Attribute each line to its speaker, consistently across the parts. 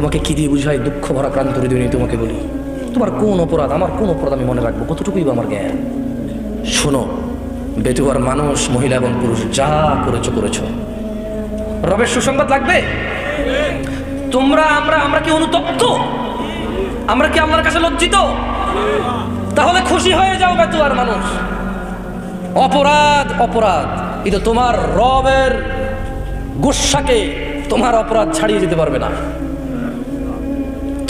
Speaker 1: তোমাকে কি দিয়ে বুঝাই দুঃখ ভরা ক্রান্ত হৃদয় নিয়ে তোমাকে বলি? তোমার কোন অপরাধ? আমার কোন অপরাধ আমি মনে রাখব? কতটুকুই আমার জ্ঞান? শোনো, বেটুয়ার মানুষ, মহিলা এবং পুরুষ, যা করেছ করেছ। রবের সুসংবাদ লাগবে? তোমরা, আমরা আমরা কি অনুতপ্ত? আমরা কি আল্লাহর কাছে লজ্জিত? তাহলে খুশি হয়ে যাও বেতুয়ার মানুষ। অপরাধ অপরাধ। কিন্তু তোমার রবের গুসাকে তোমার অপরাধ ছাড়িয়ে যেতে পারবে না।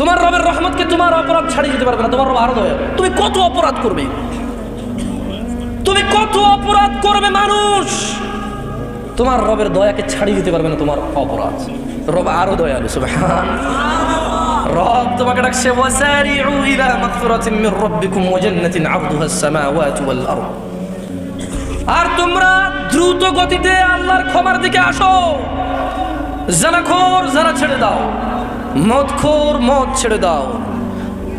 Speaker 1: তোমার রবের রহমতকে তোমার অপরাধ ছাড়িয়ে যেতে পারবে না, তোমার রব আরও দয়া তুমি কত অপরাধ করবে? তুমি কত অপরাধ করবে মানুষ? তোমার রবের দয়াকে ছাড়িয়ে দিতে পারবে না তোমার অপরাধ। রব আরও দয়ালু সুবহান রব তোমাকে ডাকছে, ওয়াসারিউ ইলা মাগফিরাতিন মির রাব্বিকুম ওয়া জান্নাতিন আরদুহা আস-সামাওয়াতু ওয়াল আরদ। আর তোমরা দ্রুত গতিতে আল্লাহর ক্ষমার দিকে আসো। জানাখোর জানা ছেড়ে দাও। মদখোর মদ ছেড়ে দাও।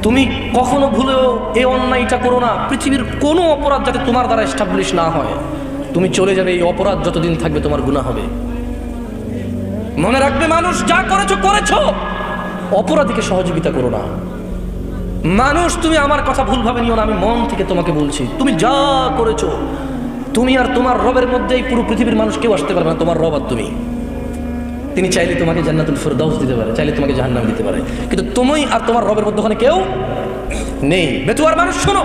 Speaker 1: তুমি কখনো ভুলেও এই অন্যায়টা করো না। পৃথিবীর কোনো অপরাধ যাতে তোমার দ্বারা এস্টাবলিশ না হয়। তুমি চলে যাবে, এই অপরাধ যতদিন থাকবে তোমার গুণা হবে। মনে রাখবে মানুষ, যা করেছ করেছ। অপরাধীকে সহযোগিতা করো না। মানুষ, তুমি আমার কথা ভুলভাবে নিও না, আমি মন থেকে তোমাকে বলছি। তুমি যা করেছ, তুমি আর তোমার রবের মধ্যেই পুরো পৃথিবীর মানুষ কেউ আসতে পারবে না, তোমার রব আর তুমি। তিনি চাইলে তোমাকে জান্নাতুল ফেরদাউস দিতে পারে, চাইলে তোমাকে জাহান্নাম দিতে পারে। কিন্তু তুমি আর তোমার রবের মধ্যে ওখানে কেউ নেই। বেতুয়ার মানুষ, শোনো।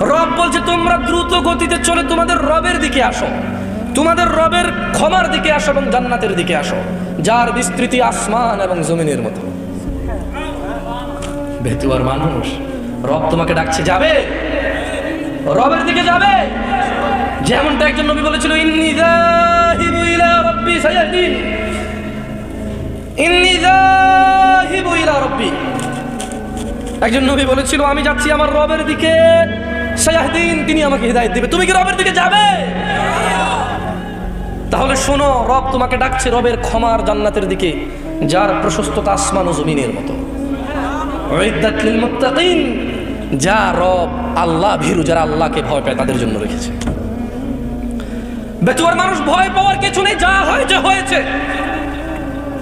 Speaker 1: রব বলছে, তোমরা দ্রুত গতিতে চলে তোমাদের রবের দিকে আসো। তোমাদের রবের ক্ষমার দিকে আসো এবং জান্নাতের দিকে আসো, যার বিস্তৃতি আসমান এবং জমিনের মতো। বেতুয়ার মানুষ, রব তোমাকে ডাকছে, যাবে। রবের দিকে যাবে। যেমনটা একজন নবী বলেছিল, ইন্নি ইলা রাব্বি সায়াহদিন একজন নবী বলেছিল, আমি যাচ্ছি আমার রবের দিকে। সায়াহদিন, তিনি আমাকে হিদায়ত দিবে। তুমি কি রবের দিকে যাবে? তাহলে শোনো, রব তোমাকে ডাকছে রবের ক্ষমার জান্নাতের দিকে, যার প্রশস্ততা আসমান ও জমিনের মতো। যা রব আল্লাহ ভীরু, যারা আল্লাহকে ভয় পায় তাদের জন্য রেখেছে। বেতুয়ার মানুষ ভয় পাওয়ার কিছু নেই, যা হয়েছে হয়েছে।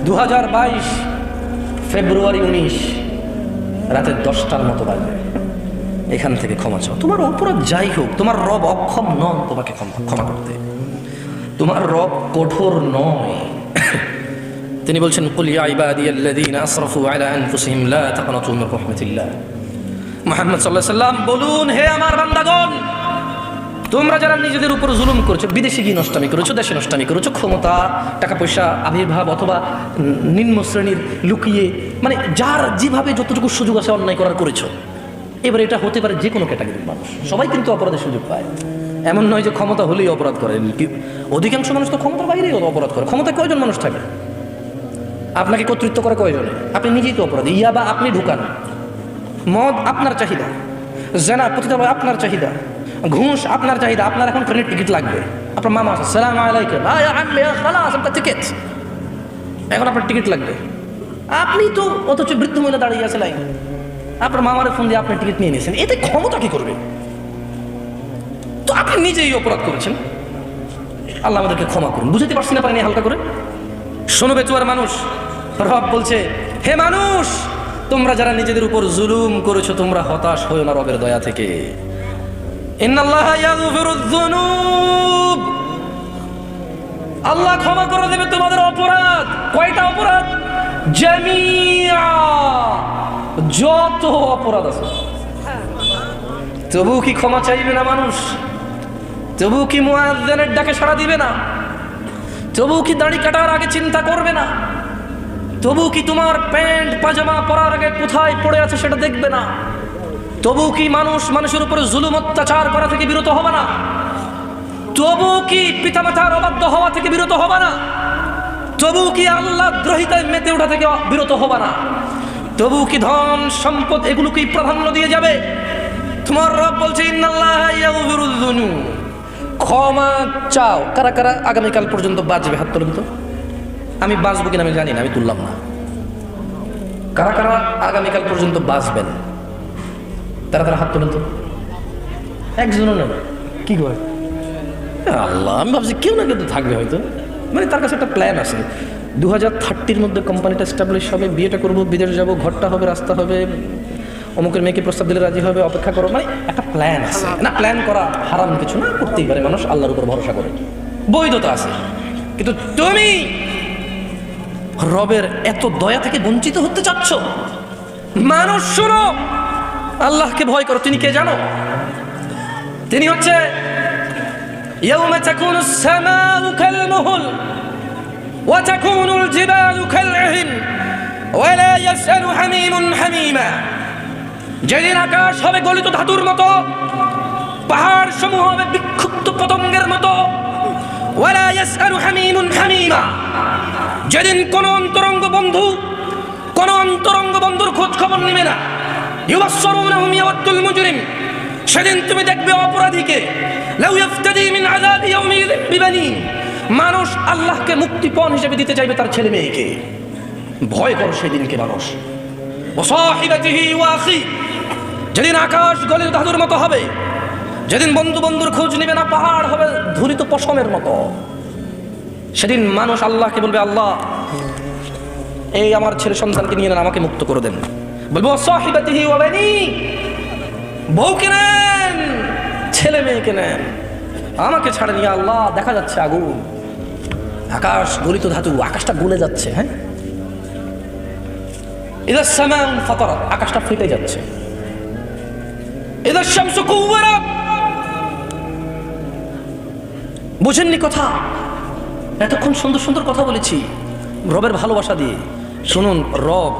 Speaker 1: দু হাজার বাইশ ফেব্রুয়ারি উনিশ, রাতে দশটার মতো বাজবে। এখান থেকে ক্ষমা চাও। তোমার অপরাধ যাই হোক, তোমার রব অক্ষম নন তোমাকে ক্ষমা করতে। তোমার রব কঠোর নয়। তিনি বলছেন, কুল ইবাদিয়াল্লাযীনা আসরাফু আলা আনফুসিহিম লা তাকনাতু মির রাহমাতিল্লাহ। মুহাম্মদ সাল্লাল্লাহু আলাইহি সাল্লাম বলুন, হে আমার বান্দাগণ তোমরা যারা নিজেদের উপর জুলুম করছ, বিদেশে গিয়ে নষ্টামি করেছ, দেশে নষ্টামি করেছ, ক্ষমতা, টাকা পয়সা, আবির্ভাব অথবা নিম্ন শ্রেণির লুকিয়ে মানে যার যেভাবে যতটুকু সুযোগ আছে অন্যায় করার করেছ, এবার এটা হতে পারে যে কোনো ক্যাটাগরির মানুষ। সবাই কিন্তু অপরাধের সুযোগ পায়। এমন নয় যে ক্ষমতা হলেই অপরাধ করে অধিকাংশ মানুষ তো ক্ষমতার বাইরেই অপরাধ করে। ক্ষমতা কয়জন মানুষ থাকে? আপনাকে কর্তৃত্ব করে কয়জনে? আপনি নিজেই তো অপরাধী। ইয়া বা আপনি ঢুকান। মদ আপনার চাহিদা। জেনা প্রতিটা আপনার চাহিদা। ঘুষ আপনার চাহিদা আপনার এখন ট্রেনের টিকিট লাগবে। আপনার মামা আছে সালাম আলাইকুম। আয় আম্মি, আ খালাস আপনার টিকিট এখন আপনার টিকিট লাগবে। আপনি তো অথচ বৃদ্ধ মহিলা দাঁড়িয়ে আছে লাইন। আপনার মামারে ফোন দিয়ে আপনি টিকিট নিয়ে নিয়েছেন এতে ক্ষমতা কি করবে? তো আপনি নিজেই অপরাধ করেছেন? আল্লাহ আমাদেরকে ক্ষমা করুন। বুঝতে পারছি না পারেনি হালকা করে? শোনো বেচুয়ার মানুষ প্রভাব বলছে হে মানুষ তোমরা যারা নিজেদের উপর জুলুম করেছ তোমরা হতাশ হয়েও না রবের দয়া থেকে। আল্লাহ ক্ষমা করে দেবে তোমাদের অপরাধ। কয়টা অপরাধ? যত অপরাধ আছে। তবু কি ক্ষমা চাইবে না মানুষ? তবু কি মুয়াজ্জিনের ডাকে সাড়া দিবে না? তবু কি দাড়ি কাটার আগে চিন্তা করবে না? তবু কি তোমার প্যান্ট, পাজামা পরার আগে কোথায় পড়ে আছে সেটা দেখবে না? তবু কি মানুষ মানুষের উপরে জুলুম, অত্যাচার করা থেকে বিরত হবে না? তবু কি পিতামাতার অবাধ্য হওয়া থেকে বিরত হবে না? তবু কি আল্লাহ দ্রোহিতায় মেতে ওঠা থেকে বিরত হবে না? তবু কি ধন, সম্পদ এগুলোকেই প্রাধান্য দিয়ে যাবে? তোমার রব বলছে ক্ষমা চাও। কারা কারা আগামীকাল পর্যন্ত বাঁচবে? হাত তোলেন তো। আমি বাঁচবো কিনা আমি জানি না, আমি তুললাম না। কারা কারা আগামীকাল পর্যন্ত বাঁচবেন? তারা তারা হাত তোলেন তো। একজনও নেই। কি করে? আল্লাহ আমি ভাবছি কেউ না কেউ তো থাকবে হয়তো। মানে তার কাছে একটা প্ল্যান আছে। দু হাজার থার্টির মধ্যে কোম্পানিটা স্টাবলিশ হবে বিয়েটা করব বিদেশ যাব ঘরটা হবে রাস্তা হবে অমুকের মেয়েকে প্রস্তাব দিলে রাজি হবে অপেক্ষা করো। মানে একটা প্ল্যান আছে। না প্ল্যান করা হারাম কিছু না করতেই পারে মানুষ আল্লাহর উপর ভরসা করে। বৈধতা আছে। কিন্তু তুমি রবের এত দয়া থেকে বঞ্চিত হতে চাচ্ছ? মানুষ শোনো! আল্লাহকে ভয় করো তিনি কে জানো তিনি হচ্ছে يوم تكون السماء كالمهل وتكون الجبال كالعهن ولا يسأل حميم حميما যেদিন আকাশ হবে গলিত ধাতুর মতো পাহাড় সমূহ হবে বিক্ষুব্ধ পতঙ্গের মতো ওয়ালা ইয়াসআলু হামিমুন হামিমা যেদিন কোন অন্তরঙ্গ বন্ধু কোন অন্তরঙ্গ বন্ধুর খোঁজ খবর নেবে না ইউবাসসিরুনাহুম ইয়াওয়াদ্দুল মুজরিম সেদিন তুমি দেখবে অপরাধীকে মিন মানুষ আল্লাহকে মুক্তিপণ হিসেবে দিতে চাইবে তার ছেলে মেয়েকে। ভয় করো সেদিনকে মানুষ। যেদিন আকাশ গলিত ধাতুর মতো হবে, যেদিন বন্ধু বন্ধুর খোঁজ নেবে না পাহাড় হবে ধুরিত পশমের মতো। সেদিন মানুষ আল্লাহকে বলবে, আল্লাহ, এই আমার ছেলে সন্তানকে নিয়ে আমাকে মুক্ত করে দেন। বলব সাহিবাতিহি ওয়া বানি, বউকে নেন, ছেলে মেয়েকে নেন, আমাকে ছাড়েন, ইয়া আল্লাহ, দেখা যাচ্ছে আগুন, আকাশ গলিত ধাতু, আকাশটা গলে যাচ্ছে হ্যাঁ? এদের সামান ফাতারাত আকাশটা ফেটে যাচ্ছে। এদের শামসু কুওয়ারাত বুঝেননি কথা? এতক্ষণ সুন্দর সুন্দর কথা বলেছি, রবের ভালোবাসা দিয়ে। শুনুন, রব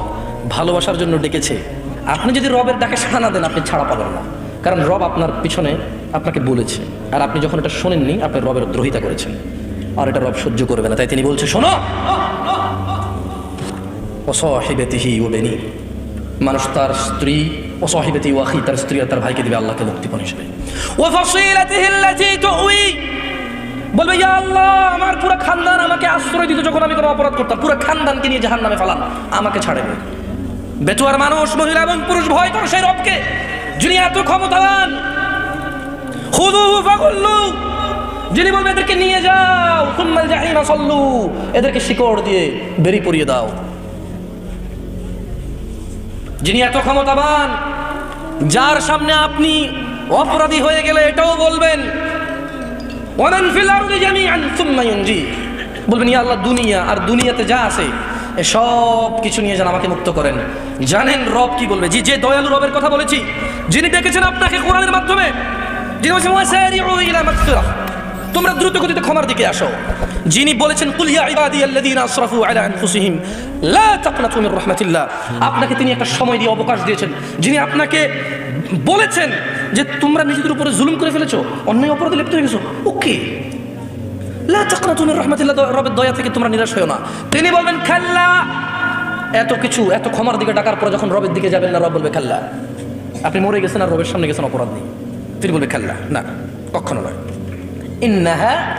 Speaker 1: ভালোবাসার জন্য ডেকেছে। আপনি যদি রবের ডাকে সাড়া না দেন, আপনি ছাড়া পাবেন না। কারণ রব আপনার পিছনে আপনাকে বলেছে। আর আপনি যখন এটা শোনেননি, আপনি রবের দ্রোহিতা করেছেন। আর এটা রব সহ্য করবে না। তাই তিনি বলছে, শোনো! অসহিবেতিহি ও বেনি। মানুষ তার স্ত্রী অসহিবেতি ওয়াহি তার স্ত্রী আর তার ভাইকে দিবে আল্লাহকে মুক্তিপণ হিসেবে বলবে, ইয়া আল্লাহ, আমার পুরো খানদান আমাকে আশ্রয় দিত যখন আমি কোনো অপরাধ করতাম। পুরো খানদানকে নিয়ে জাহান নামে ফেলান। আমাকে ছাড়ে না বেতুয়ার মানুষ, মহিলা এবং পুরুষ ভয় করো সেই রবকে। যিনি এত ক্ষমতাবান যিনি বলবে এদেরকে নিয়ে যাও, সুম্মাল জাহিমা সল্লু, এদেরকে শিকড় দিয়ে বেরি পরিয়ে দাও। যিনি এত ক্ষমতাবান, যার সামনে আপনি অপরাধী হয়ে গেলে এটাও বলবেন বলবেন, ইয়া আল্লাহ, দুনিয়া আর দুনিয়াতে যা আছে সব কিছু নিয়ে যান আমাকে মুক্ত করেন। জানেন রব কি বলবে? জি, যে দয়ালু রবের কথা বলেছি, যিনি ডেকেছেন আপনাকে কোরআনের মাধ্যমে তোমরা দ্রুত গতিতে ক্ষমার দিকে আসো। যিনি বলেছেন, কুল ইয়া ইবাদিয়াল্লাযীনা আসরাফু আলা আনফুসিহিম, লা তাকনাতু মির রাহমাতিল্লাহ আপনাকে তিনি একটা সময় দিয়ে অবকাশ দিয়েছেন। যিনি আপনাকে বলেছেন যে, তোমরা নিজেদের উপরে জুলুম করে ফেলেছো, অন্যায় অপরাধে লিপ্ত হয়ে গেছো ওকে। লা তাকনাতু মির রাহমাতিল্লাহ রবের দয়া থেকে তোমরা নিরাশ হও না। তিনি বলবেন, খাল্লা! এত কিছু, এত ক্ষমার দিকে ডাকার পরে যখন রবের দিকে যাবেন না, রব বলবে, খাল্লা! আপনি মরে গেছেন আর রবের সামনে গেছেন অপরাধ নেই। তিনি বলবে, খাল্লা! না, কখনো নয়। ইন্নাহা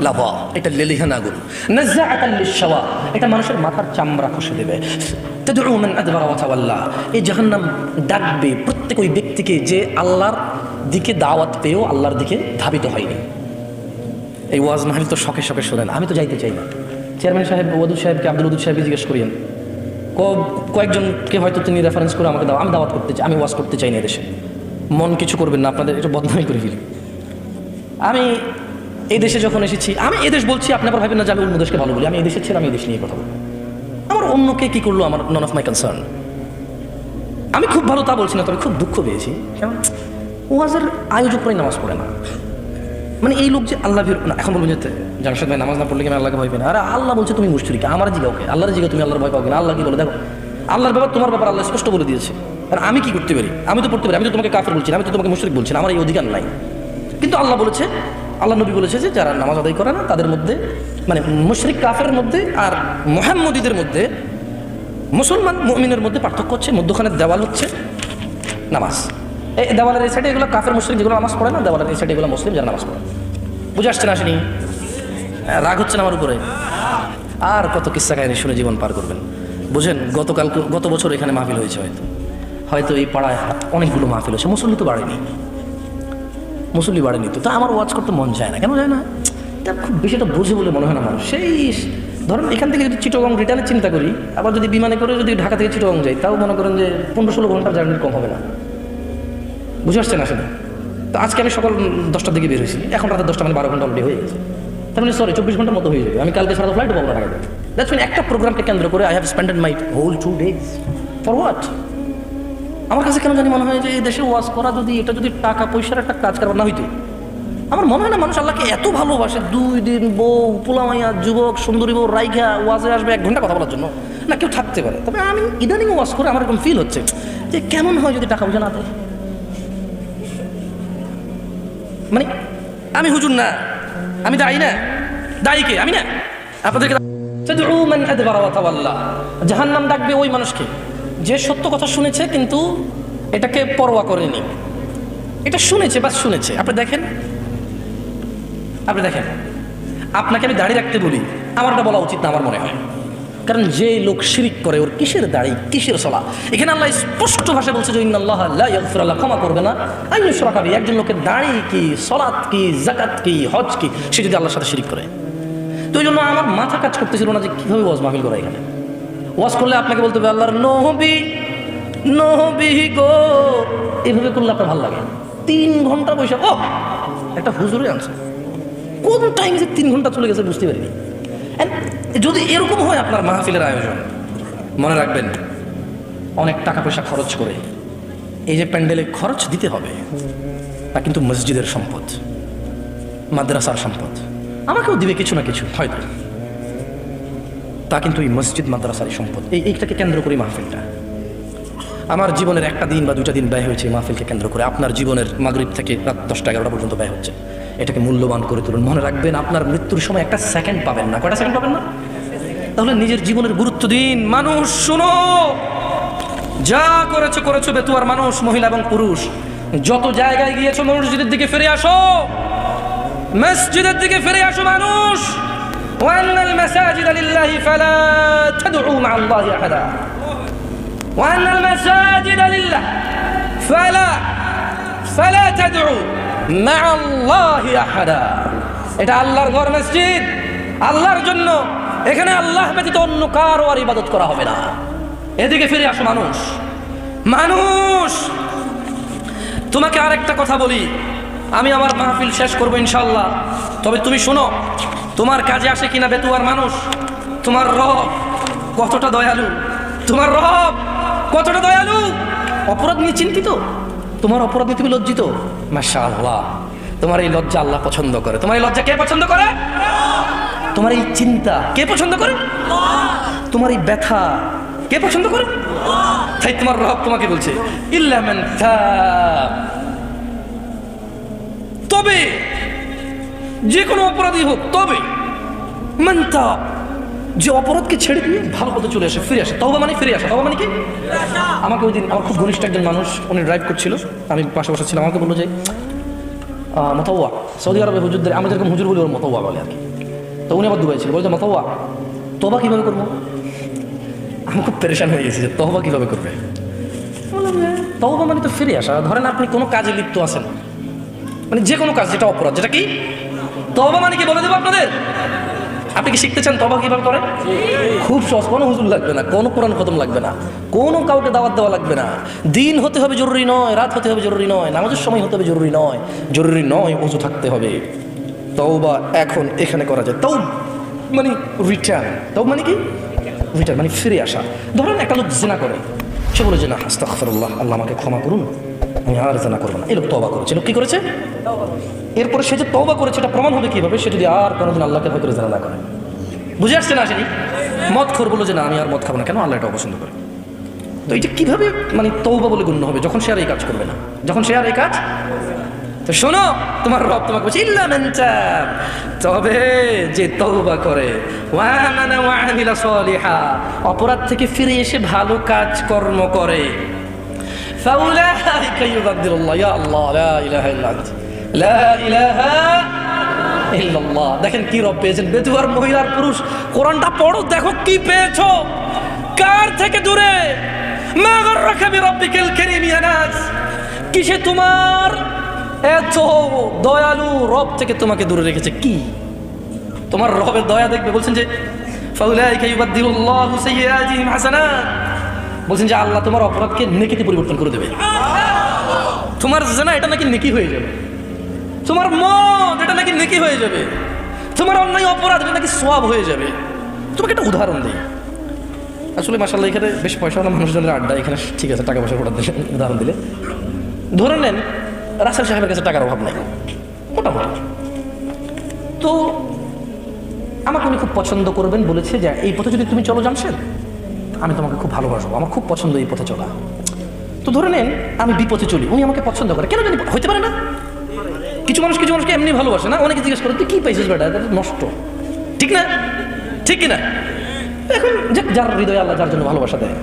Speaker 1: লাভা, এটা লেলিহান আগুন নাজ্জাআতাল লিশাওয়া এটা মানুষের মাথার চামড়া খসে দেবে। তাদউ মান আদবারা ওয়া তাওয়াল্লা, এই জাহান্নাম ডাকবে প্রত্যেক ওই ব্যক্তিকে যে আল্লাহর দিকে দাওয়াত পেয়েও আল্লাহর দিকে ধাবিত হয়নি। এই ওয়াজ মাহফিল তো শখে শখে শোনেন। আমি তো যাইতে চাই না। চেয়ারম্যান সাহেব, ওয়াদুদ সাহেবকে আব্দুল ওদুদ সাহেবকে জিজ্ঞেস করিয়েন। কয়েকজনকে হয়তো তিনি রেফারেন্স করে আমাকে দাও। আমি দাওয়াত করতে চাই আমি ওয়াজ করতে চাই না এদেশে মন কিছু করবেন না, আপনাদের একটু বদনামি করে ফেলি। আমি এই দেশে যখন এসেছি, আমি এই দেশ বলছি, আপনি আবার ভাবেন না যে আমি অন্য দেশকে ভালো বলি। আমি এই দেশের ছেলে, আমি এই দেশ নিয়ে কথা বলব। আমার অন্যকে কি করল আমার নন অফ মাই কনসার্ন আমি খুব ভালো তা বলছি না, তবে খুব দুঃখ পেয়েছি। কেমন ওয়াজের আয়োজকরাই নামাজ পড়ে না। মানে এই লোক যে আল্লাহ এখন বলবেন যে জামশেদ ভাই নামাজ না পড়লে কি আমি আল্লাহকে ভয় পাই না? আরে আল্লাহ বলছে তুমি মুশরিক, আমার জিগাও ওকে, আল্লাহর জিগা তুমি আল্লাহর ভয় পাও কিনা? আল্লাহ কি বলে? দেখো, আল্লাহর ব্যাপার তোমার ব্যাপার আল্লাহ স্পষ্ট বলে দিয়েছে। আর আমি কি করতে পারি? আমি তো পড়তে পারি, আমি তো তোমাকে কাফের বলছি আমি তো তোমাকে মুশরিক বলছি আমার এই অধিকার নাই। কিন্তু আল্লাহ বলেছে, আল্লাহ নবী বলেছে যে যারা নামাজ আদায় করে না, তাদের মধ্যে মানে মুশরিক কাফের মধ্যে আর মোহাম্মদীদের মধ্যে, মুসলমান মুমিনের মধ্যে পার্থক্য হচ্ছে, মধ্যখানের দেওয়াল হচ্ছে নামাজ। এই দেওয়ালের এই সাইডে এগুলো কাফের মুসলিম যেগুলো নামাজ পড়ে না দেওয়ালের এই সাইডে এগুলো মুসলিম যারা নামাজ পড়ে। বুঝে আসছে না আসেনি? হ্যাঁ, রাগ হচ্ছে না আমার উপরে। আর কত কিস্সা কাহিনী শুনে জীবন পার করবেন। বুঝেন গতকাল গত বছর এখানে মাহফিল হয়েছে হয়তো। হয়তো এই পাড়ায় অনেকগুলো মাহফিল হয়েছে। মুসল্লি তো বাড়েনি। মুসল্লি বাড়েনি তো। তা আমার ওয়াচ করতে মন চায় না। কেন যায় না? তা খুব বেশি এটা বোঝে বলে মনে হয় না মানুষ। সেই ধরেন এখান থেকে যদি চিটগং রিটার্নের চিন্তা করি আবার যদি বিমানে করে যদি ঢাকা থেকে চিটগং যাই তাও মনে করেন যে পনেরো ষোলো ঘণ্টার জার্নি কম হবে না। বুঝে আসছেন আসলে? তো আজকে আমি সকাল দশটার দিকে বের হয়েছি। এখন রাতে দশটা মানে বারো ঘণ্টা অলরেডি হয়ে গেছে। তার মানে সরি চব্বিশ ঘণ্টার মতো হয়ে যাবে। আমি কালকে সারা ফ্লাইট পাবো না ঢাকাতে একটা প্রোগ্রামকে কেন্দ্র করে I have spended my whole two days for what আমার কাছে কেন জানি মনে হয় যে এই দেশে ওয়াজ করা যদি, এটা যদি টাকা, পয়সার একটা কাজ কারবার না হইতো। আমার মনে হয় না মানুষ আল্লাহকে এত ভালোবাসে। দুই দিন বউ, পোলামাইয়া, যুবক, সুন্দরী বউ রাইঘা ওয়াজে আসবে এক ঘণ্টা কথা বলার জন্য। না, কেউ থাকতে পারে। তবে আমি ইদানিং ওয়াজ করে আমার এরকম ফিল হচ্ছে। যে কেমন হয় যদি টাকা পয়সা না দেয়? মানে আমি হুজুর না, আমি দায়ী না। দায়ী কে? আমি না। আপনাদেরকে তাওয়াল্লা। জাহান্নাম ডাকবে ওই মানুষকে। যে সত্য কথা শুনেছে, কিন্তু এটাকে পরোয়া করেনি। এটা শুনেছে বা শুনেছে। আপনি দেখেন। আপনি দেখেন। আপনাকে আমি দাঁড়িয়ে রাখতে বলি। আমার এটা বলা উচিত না, আমার মনে হয়। কারণ যে লোক শিরিক করে, ওর কিসের দাড়ি, কিসের সলা? এখানে আল্লাহ স্পষ্ট ভাষায় বলছে যে ইয়াগফিরু আল্লাহ, ক্ষমা করবে না। আইন সরাকাবি একজন লোকের দাড়ি কি, সলাৎ কি জাকাত কি, হজ কি, সে যদি আল্লাহর সাথে শিরিক করে। তো ওই জন্য আমার মাথা কাজ করতেছিল না যে কীভাবে ওয়াজ মাহফিল করা এখানে। ওয়াজ করলে আপনাকে বলতে হবে, আল্লাহর নহবি নহবি গো। এভাবে করলে আপনার ভালো লাগে তিন ঘণ্টা বসে ও একটা হুজুরে আনছে। কোন টাইমে তিন ঘণ্টা চলে গেছে বুঝতে পারিনি। যদি এরকম হয় আপনার মাহফিলের আয়োজন, মনে রাখবেন, অনেক টাকা পয়সা খরচ করে এই যে প্যান্ডেলে খরচ দিতে হবে, তা কিন্তু মসজিদের সম্পদ, মাদ্রাসার সম্পদ। আমাকেও দিবে কিছু না কিছু, হয়তো। তা কিন্তু এই মসজিদ মাদ্রাসারই সম্পদ। এই এইটাকে কেন্দ্র করে মাহফিলটা। আমার জীবনের একটা দিন বা দুটা দিন ব্যয় হয়েছে মাহফিলকে কেন্দ্র করে। আপনার জীবনের মাগরিব থেকে রাত দশটা এগারোটা পর্যন্ত ব্যয় হচ্ছে। এটাকে মূল্যবান করে তুলুন মনে রাখবেন আপনার মৃত্যুর সময় একটা সেকেন্ড পাবেন না কয়টা সেকেন্ড পাবেন না তাহলে নিজের জীবনের গুরুত্ব দিন মানুষ শুনো যা করেছো করেছো বেতুয়ার মানুষ মহিলা এবং পুরুষ যত জায়গায় গিয়েছো মসজিদের দিকে ফিরে আসো মসজিদের দিকে ফিরে আসো মানুষ وأن المساجد لله فلا تدعوا مع الله أحدا وأن المساجد لله فلا فلا تدعوا مع الله أحدا এটা আল্লাহর ঘর মসজিদ। আল্লাহর জন্য এখানে আল্লাহ ব্যতীত অন্য কারও আর ইবাদত করা হবে না। এদিকে ফিরে আসো মানুষ। মানুষ! তোমাকে আরেকটা কথা বলি। আমি আমার মাহফিল শেষ করব ইনশাল্লাহ তবে তুমি শোনো, তোমার কাজে আসে কিনা বেতুয়ার মানুষ? তোমার রব কতটা দয়ালু? তোমার রব কতটা দয়ালু? অপরাধ নিয়ে চিন্তিত? তোমার অপরাধ তুমি লজ্জিত? মাশা আল্লাহ তোমার এই লজ্জা আল্লাহ পছন্দ করে। তোমার এই লজ্জা কে পছন্দ করে? তোমার এই চিন্তা কে পছন্দ করে? তোমার এই ব্যথা কে পছন্দ করে? তাই তোমার রব তোমাকে বলছে। তবে, যে কোনো অপরাধী হোক, তবে মানতা যে অপরাধকে ছেড়ে দিয়ে ভালো পথে চলে আসে ফিরে আসে। তবে মানে ফিরে আসে। তবে মানে কি? আমাকে ওই দিন আমার খুব ঘনিষ্ঠ একজন মানুষ উনি ড্রাইভ করছিল। আমি পাশে বসে ছিলাম। আমাকে বলল যে মতওয়া। সৌদি আরবে হুজুরদের আমরা যেরকম হুজুর বলি ওর মতওয়া বলে আর কি। তো উনি আবার দুবাই ছিল। বলছে মতওয়া তবা কীভাবে করব? আমি খুব পেরেশান হয়ে গেছি যে তহবা কীভাবে করবে? বললাম যে, মানে তো ফিরে আসা। ধরেন আপনি কোনো কাজে লিপ্ত আছেন। মানে যে কোনো কাজ যেটা অপরাধ যেটা কি? তহবা মানে কি বলে দেবো আপনাদের? আপনি কি শিখতে চান তবা কীভাবে করে খুব সহজ, কোনো হুজুর লাগবে না, কোনো কোরআন খতম লাগবে না, কোনো কাউকে দাওয়াত দেওয়া লাগবে না। দিন হতে হবে জরুরি নয়, রাত হতে হবে জরুরি নয়, নামাজের সময় হতে হবে জরুরি নয় জরুরি নয় উঁচু থাকতে হবে। তওবা এখন এখানে করা যায়। তাও মানে রিটার্ন তাও মানে কি? রিটার্ন মানে ফিরে আসা। ধরেন একটা লোক জেনা করে, সে বলে যে, না, আস্তাগফিরুল্লাহ, আল্লাহ আমাকে ক্ষমা করুন। আমি আর জেনা করব না। এই লোক তবা করেছে। লোক কি করেছে? এরপরে সে যে তবা করেছে, এটা প্রমাণ হবে কীভাবে? সে যদি আর কোনোদিন আল্লাহকে ভয় করে জেনা না করে। বুঝে আসছে না আসেনি? মদ খোর বলো যে, না, আমি আর মদ খাব না কেন? আল্লাহ এটা অপছন্দ করে। তো এটা কীভাবে মানে তৌবা বলে গণ্য হবে? যখন সে আর এই কাজ করবে না। যখন সে আর এই কাজ তো শোনো, তোমার রব তোমাকে বলছে, ইল্লা তাব। যে তৌবা করে অপরাধ থেকে ফিরে এসে ভালো কাজ কর্ম করে ফাউলাইকা ইউবাদদিলুল্লাহ ইয়া আল্লাহ লা ইলাহা ইল্লা আনত লা ইলাহা ইল্লাল্লাহ দেখেন কি রব পেয়েছেন। বেতুয়ার মহিলার পুরুষ। কোরআনটা পড়ো, দেখো কি পেয়েছ। কার থেকে দূরে? কিসে তোমার এত দয়ালু রব থেকে তোমাকে দূরে রেখেছে? কি? তোমার রবের দয়া দেখবে, বলছেন যে, ফাউলাইকা ইউবাদদিলুল্লাহু সাইয়্যাতিহিম হাসানাত। বলছেন যে আল্লাহ তোমার অপরাধকে নেকিতে পরিবর্তন করে দেবে। তোমার জানা এটা নাকি নেকি হয়ে যাবে। তোমার মত এটা নাকি নেকি হয়ে যাবে। তোমার অন্যায় অপরাধ এটা নাকি সওয়াব হয়ে যাবে। তোমাকে একটা উদাহরণ দিই। আসলে মাসাল্লাহ এখানে বেশ পয়সাওয়ালা মানুষজনের আড্ডা, এখানে ঠিক আছে, টাকা পয়সা দিলে উদাহরণ দিলে। ধরে নেন, রাসেল সাহেবের কাছে টাকার অভাব নাই, মোটামুটি। তো আমাকে উনি খুব পছন্দ করবেন বলেছে যে, এই পথে যদি তুমি চলো জামশেদ আমি তোমাকে খুব ভালোবাসবো, আমার খুব পছন্দ এই পথে চলা। তো ধরে নেন, আমি বিপথে চলি, উনি আমাকে পছন্দ করে। কেন জানি হইতে পারে না। কিছু মানুষ, কিছু মানুষকে এমনি ভালোবাসে না, অনেকে জিজ্ঞেস করে, তুই কি পাইছিস বেটা? নষ্ট। ঠিক না? ঠিক কিনা? এখন যার হৃদয় আল্লাহ যার জন্য ভালোবাসা দেয়।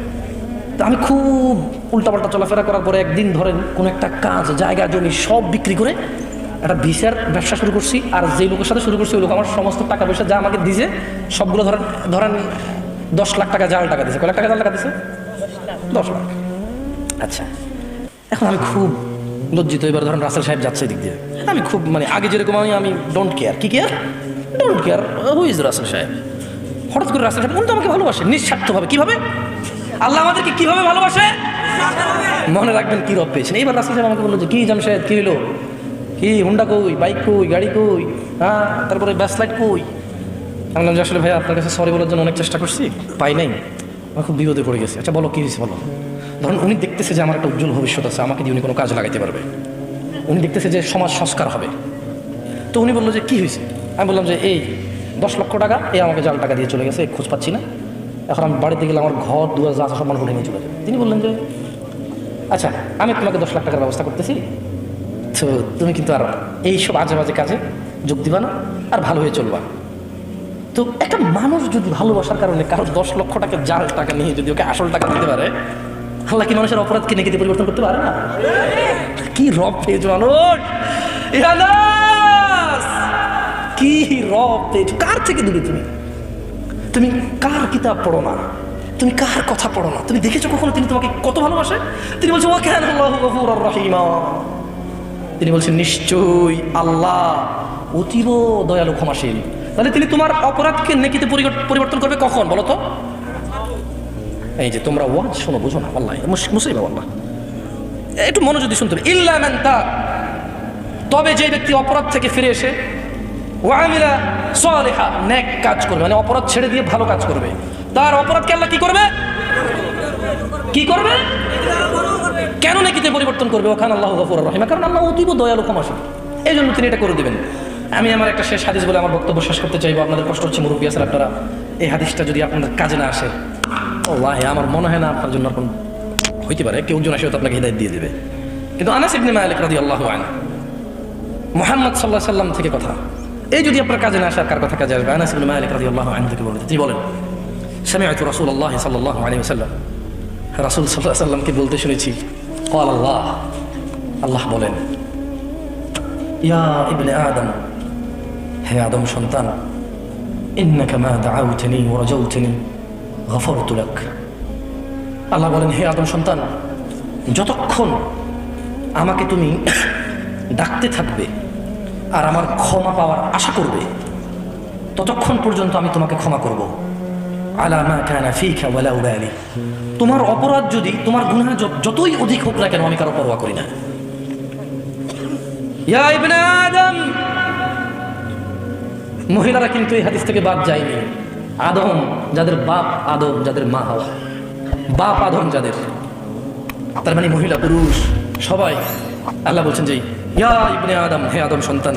Speaker 1: তো আমি খুব উল্টাপাল্টা চলাফেরা করার পরে একদিন ধরেন, কোনো একটা কাজ, জায়গা, জমি সব বিক্রি করে একটা ভিসার ব্যবসা শুরু করছি, আর যে লোকের সাথে শুরু করছি, ওই লোক আমার সমস্ত টাকা পয়সা যা আমাকে দিয়েছে, সবগুলো ধরেন ধরেন দশ লাখ টাকা জাল টাকা দিয়েছে কয় লাখ টাকা জাল টাকা দিয়েছে দশ লাখ। আচ্ছা। এখন আমি খুব লজ্জিত, এবার ধরেন রাসেল সাহেব যাচ্ছে এদিক দিয়ে। আমি খুব মানে আগে যেরকম আমি আমি ডোন্ট কেয়ার কি care don't care who is Russell সাহেব হঠাৎ করে রাসেল সাহেব উনি তো আমাকে ভালোবাসে, নিঃস্বার্থভাবে। কীভাবে? আল্লাহ আমাদেরকে কীভাবে ভালোবাসে? মনে রাখবেন কী রব পেয়েছেন। এইবার রাসেল সাহেব আমাকে বলল যে, কি জামশেদ? কি হলো কি হুন্ডা কই? বাইক কই? গাড়ি কই? হ্যাঁ তারপরে ব্যাসলাইট কই? আমি বললাম যে আসলে ভাই আপনার কাছে সরি বলার জন্য অনেক চেষ্টা করছি, পাই নাই। আমি খুব বিপদে পড়ে গেছি। আচ্ছা বলো, কী হয়েছে বলো? ধরুন উনি দেখতেছে যে আমার একটা উজ্জ্বল ভবিষ্যৎ আছে, আমাকে দিয়ে উনি কোনো কাজ লাগাইতে পারবে। উনি দেখতেছে যে সমাজ সংস্কার হবে। তো উনি বলল যে, কী হয়েছে? আমি বললাম যে, এই দশ লক্ষ টাকা এই আমাকে জাল টাকা দিয়ে চলে গেছে খোঁজ পাচ্ছি না। এখন আমি বাড়িতে গেলে আমার ঘর, দুয়ার আছে সব মানুষ উঠে নিয়ে চলে যাবে। তিনি বললেন যে আচ্ছা আমি তোমাকে দশ লাখ টাকার ব্যবস্থা করতেছি। তো তুমি কিন্তু আর এইসব আজে বাজে কাজে যোগ দিবা না, আর ভালো হয়ে চলবা। তো একটা মানুষ যদি ভালোবাসার কারণে কারও দশ লক্ষ টাকা জাল টাকা নিয়ে যদি ওকে আসল টাকা দিতে পারে, আল্লাহ কি মানুষের অপরাধকে নেকিতে পরিবর্তন করতে পারে না? কি রব পেয়েছ মানুষ! কি রব পেয়েছ? কার থেকে দূরে তুমি? তুমি কার কিতাব পড়ো না? তুমি কার কথা পড়ো না? তুমি দেখেছ কখনো তিনি তোমাকে কত ভালোবাসে? তিনি বলছে ও কেন রহিমা। তিনি বলছেন, নিশ্চয়ই আল্লাহ অতীব দয়ালু ক্ষমাশীল। তাহলে তিনি তোমার অপরাধকে নেকিতে পরিবর্তন করবে কখন, বলো তো? এই যে তোমরা ওয়াজ শোনো, বুঝো না, আল্লাহ মুসিবা আল্লাহ। একটু মনোযোগ শুনতে হবে। ইল্লা মান তাব। যে ব্যক্তি অপরাধ থেকে ফিরে এসে ওয়ামিলা সালিহা, নেক কাজ করবে মানে অপরাধ ছেড়ে দিয়ে ভালো কাজ করবে। তার অপরাধকে আল্লাহ কি করবে? কি করবে? কেন নেকিতে পরিবর্তন করবে? ওখানে আল্লাহ গফুর রহিমা। কারণ আল্লাহ অতীব দয়ালু ক্ষমাশীল। এই জন্য তিনি এটা করে দেবেন। আমি আমার একটা শেষ হাদিস বলে আমার বক্তব্য শেষ করতে চাইবো আপনাদের কষ্ট হচ্ছে মুরব্বী আছেন আপনারা এই হাদিসটা যদি আপনাদের কাজে না আসে ও ভাই আমার মনে হয় না আপনার জন্য আর কোনো হইতে পারে কেউ জন আসে হয়তো আপনাকে হৃদায়ত দিয়ে দেবে কিন্তু আনাস ইবনে মালিক রাদিয়াল্লাহু আনহু মোহাম্মদ সাল্লাহ সাল্লাম থেকে কথা এই যদি আপনার কাজে না আসে আর কার কথা কাজে আসবে আনাস ইবনে মালিক রাদিয়াল্লাহু আনহু থেকে বলতে তিনি বলেন সামিআতু রাসূলুল্লাহ সাল্লাল্লাহু আলাইহি ওয়াসাল্লাম রাসূল সাল্লাল্লাহু আলাইহি সাল্লামকে বলতে শুনেছি قال আল্লাহ আল্লাহ বলেন ইয়া ইবনে আদম হে আদম সন্তান রাজাউতানি আল্লাহ বলেন, হে আদম সন্তান, যতক্ষণ আমাকে তুমি ডাকতে থাকবে আর আমার ক্ষমা পাওয়ার আশা করবে, ততক্ষণ পর্যন্ত আমি তোমাকে ক্ষমা করব। তোমার অপরাধ যদি, তোমার গুনাহ যতই অধিক হোক না কেন, আমি কারও পরোয়া করি না। ইয়া আদম! মহিলারা কিন্তু এই হাদিস থেকে বাদ যায়নি। আদম যাদের বাপ আদম যাদের মা হাওয়া। বাপ, আদম যাদের। তার মানে মহিলা, পুরুষ, সবাই। আল্লাহ বলছেন যে, ইয়া ইবনে আদম, হে আদম সন্তান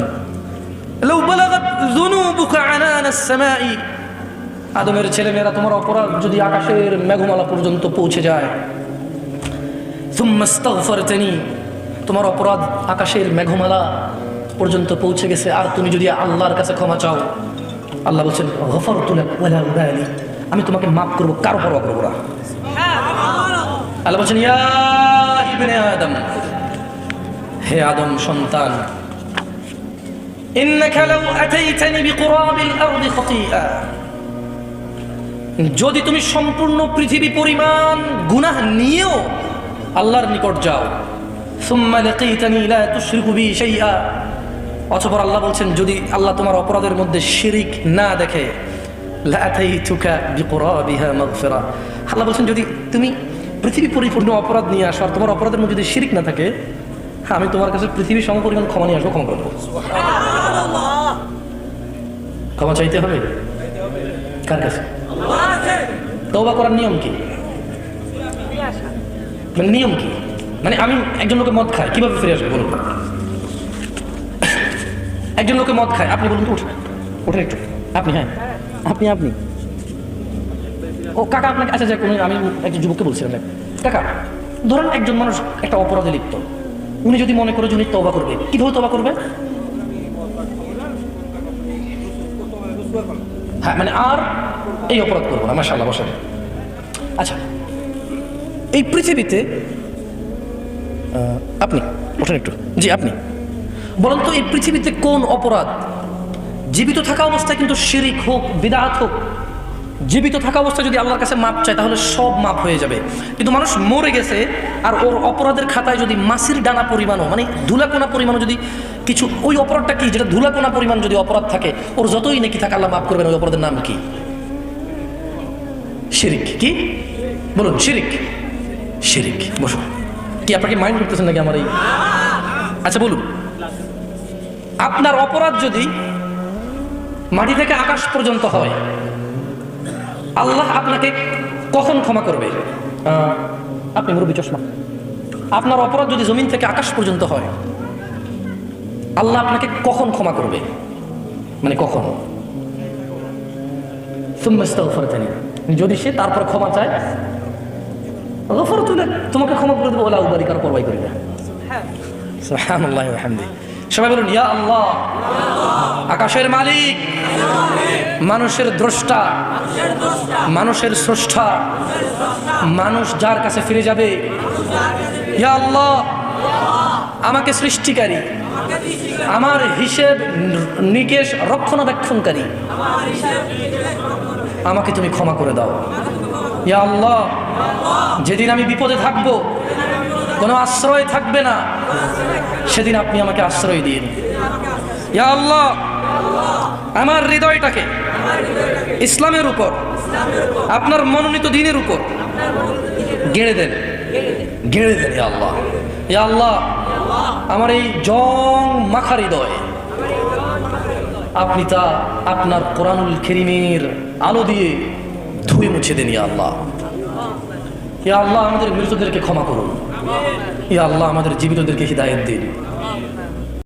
Speaker 1: আদমের ছেলেমেয়েরা, তোমার অপরাধ যদি আকাশের মেঘমালা পর্যন্ত পৌঁছে যায়। তোমার অপরাধ আকাশের মেঘমালা পর্যন্ত পৌঁছে গেছে, আর তুমি যদি আল্লাহর কাছে ক্ষমা চাও, আল্লাহ বলছেন ওয়ালা উবালি আমি তোমাকে মাফ করব, কারও পরোয়া করব না। আল্লাহ বলছেন আদম, হে আদম সন্তান যদি তুমি সম্পূর্ণ পৃথিবী পরিমাণ গুনাহ নিয়েও আল্লাহর নিকট যাও অতঃপর আল্লাহ বলছেন যদি আল্লাহ তোমার অপরাধের মধ্যে শিরিক না দেখে আল্লাহ বলছেন যদি তুমি পৃথিবী পরিপূর্ণ অপরাধ নিয়ে আসো আর তোমার অপরাধের মধ্যে যদি শিরিক না থাকে হ্যাঁ আমি তোমার কাছে পৃথিবীর সম পরিমাণ ক্ষমা নিয়ে আসব ক্ষমা করব ক্ষমা চাইতে হবে? কার কাছে? তওবা করার নিয়ম কি? মানে নিয়ম কি? মানে আমি একজন লোকে মদ খায় কীভাবে ফিরে আসব বলুন? একজন লোকে মদ খায়। আপনি বলুন তো, উঠেন। উঠেন একটু। আপনি হ্যাঁ। আপনি আপনি। ও, কাকা, আপনাকে আচ্ছা কোনো আমি একজন যুবককে বলছিলাম কাকা, ধরেন একজন মানুষ একটা অপরাধে লিপ্ত। উনি যদি মনে করে উনি তবা করবে, কীভাবে তবা করবে? হ্যাঁ মানে আর এই অপরাধ করব না মাসাল্লাহ বসেন। আচ্ছা এই পৃথিবীতে আপনি ওঠেন একটু। জি, আপনি। বলেন তো, এই পৃথিবীতে কোন অপরাধ? জীবিত থাকা অবস্থায় কিন্তু শিরিক হোক, বিদাত হোক, জীবিত থাকা অবস্থায় যদি আল্লাহর কাছে মাপ চায়, তাহলে সব মাপ হয়ে যাবে। কিন্তু মানুষ মরে গেছে, আর ওর অপরাধের খাতায় যদি মাসির ডানা পরিমাণও মানে ধুলাকোনা পরিমাণও যদি কিছু, ওই অপরাধটা কি? যেটা ধুলাকোনা পরিমাণ যদি অপরাধ থাকে, ওর যতই নাকি থাকে, আল্লাহ মাফ করবেন, ওই অপরাধের নাম কি? শিরিক। কি? বলুন, শিরিক। শিরিক। বসুন কি, আপনাকে মাইন্ড করতেছেন নাকি আমার এই? আচ্ছা বলুন। আপনার অপরাধ যদি মাটি থেকে আকাশ পর্যন্ত হয় আল্লাহ আপনাকে কখন ক্ষমা করবে? আপনি মুরব্বী চশমা। আপনার অপরাধ যদি জমিন থেকে আকাশ পর্যন্ত হয় আল্লাহ আপনাকে কখন ক্ষমা করবে? মানে কখন? যদি সে তারপর ক্ষমা চায় তোমাকে ক্ষমা করে দেবো ওলা উবারি কারও পরবাই করি না। বিহামদিহি। সবাই বলুন, ইয়া আল্লাহ, আকাশের মালিক, মানুষের দ্রষ্টা, মানুষের স্রষ্টা, মানুষ যার কাছে ফিরে যাবে, ইয়া আল্লাহ, আমাকে সৃষ্টিকারী, আমার হিসেব নিকেশ রক্ষণাবেক্ষণকারী, আমাকে তুমি ক্ষমা করে দাও, ইয়া আল্লাহ, যেদিন আমি বিপদে থাকব কোনো আশ্রয় থাকবে না। সেদিন আপনি আমাকে আশ্রয় দিন। ইয়া আল্লাহ, আমার হৃদয়টাকে ইসলামের উপর, আপনার মনোনীত দিনের উপর গেড়ে দেন। গেড়ে দেন ইয়া আল্লাহ। ইয়া আল্লাহ, আমার এই জং মাখা হৃদয়, আপনি তা আপনার কোরআনুল খেরিমের আলো দিয়ে ধুয়ে মুছে দেন ইয়া আল্লাহ। ইয়া আল্লাহ, আমাদের মৃতদেরকে ক্ষমা করুন। ইয়া আল্লাহ আমাদের জীবিতদেরকে হিদায়ত দিন।